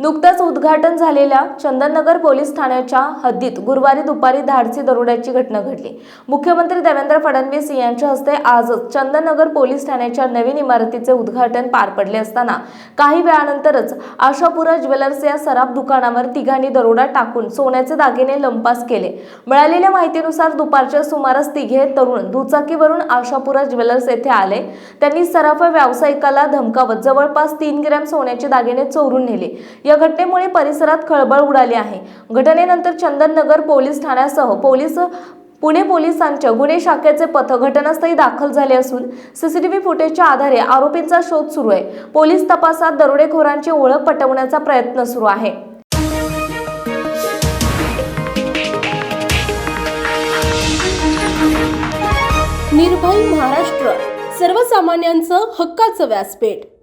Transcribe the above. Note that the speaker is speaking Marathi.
नुकतंच उद्घाटन झालेल्या चंदननगर पोलीस ठाण्याच्या हद्दीत गुरुवारी दुपारी धाडसी दरोड्याची घटना घडली. मुख्यमंत्री देवेंद्र फडणवीस यांच्या हस्ते आजच चंदननगर पोलीस ठाण्याच्या नवीन इमारतीचे उद्घाटन पार पडले असताना काही वेळानंतरच आशापुरा ज्वेलर्स या सराफ दुकानावर तिघांनी दरोडा टाकून सोन्याचे दागिने लंपास केले. मिळालेल्या माहितीनुसार दुपारच्या सुमारास तिघे तरुण दुचाकीवरून आशापुरा ज्वेलर्स येथे आले. त्यांनी सराफ व्यावसायिकाला धमकावत जवळपास तीन ग्रॅम सोन्याचे दागिने चोरून नेले. या घटनेमुळे परिसरात खळबळ उडाली आहे. घटनेनंतर चंदननगर पोलीस ठाण्यासह पोलीस पुणे पोलिसांच्या गुन्हे शाखेचे पथक घटनास्थळी दाखल झाले असून सीसीटीव्ही फुटेजच्या आधारे आरोपींचा शोध सुरू आहे. पोलीस तपासात दरोडेखोरांची ओळख पटवण्याचा प्रयत्न सुरू आहे. निर्भय महाराष्ट्र सर्वसामान्यांचं हक्काचं व्यासपीठ.